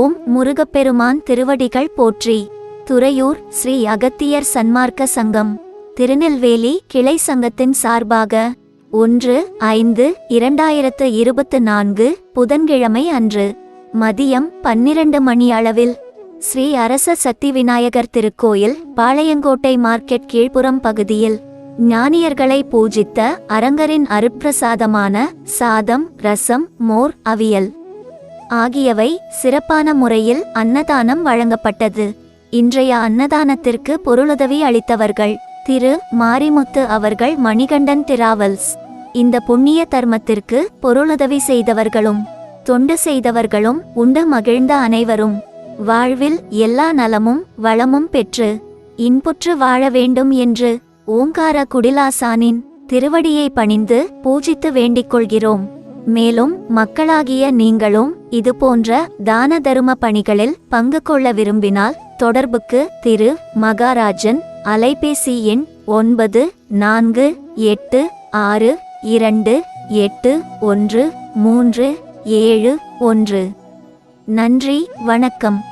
ஓம் முருகப்பெருமான் திருவடிகள் போற்றி. துறையூர் ஸ்ரீ அகத்தியர் சன்மார்க்க சங்கம். திருநெல்வேலி கிளை சங்கத்தின் சார்பாக ஒன்று ஐந்து இரண்டாயிரத்து இருபத்து நான்கு புதன்கிழமை அன்று மதியம் பன்னிரண்டு மணி அளவில் ஸ்ரீ அரச சக்தி விநாயகர் திருக்கோயில் பாளையங்கோட்டை மார்க்கெட் கீழ்ப்புறம் பகுதியில் ஞானியர்களை பூஜித்த அரங்கரின் அருப்பிரசாதமான சாதம் ரசம் மோர் அவியல். ஆகியவை சிறப்பான முறையில் அன்னதானம் வழங்கப்பட்டது. இன்றைய அன்னதானத்திற்கு பொருளுதவி அளித்தவர்கள் திரு. மாரிமுத்து அவர்கள் மணிகண்டன் டிராவல்ஸ். இந்த புண்ணிய தர்மத்திற்கு பொருளுதவி செய்தவர்களும் தொண்டு செய்தவர்களும் உண்டு மகிழ்ந்த அனைவரும். வாழ்வில் எல்லா நலமும் வளமும் பெற்று இன்புற்று வாழ வேண்டும் என்று ஓங்கார குடிலாசானின் திருவடியை பணிந்து பூஜித்து வேண்டிக் கொள்கிறோம். மேலும் மக்களாகிய நீங்களும் இதுபோன்ற தான தரும பணிகளில் பங்கு கொள்ள விரும்பினால் தொடர்புக்கு திரு. மகாராஜன் அலைபேசி எண் ஒன்பது நான்கு எட்டு ஆறு இரண்டு எட்டு ஒன்று மூன்று ஏழு ஒன்று. நன்றி வணக்கம்.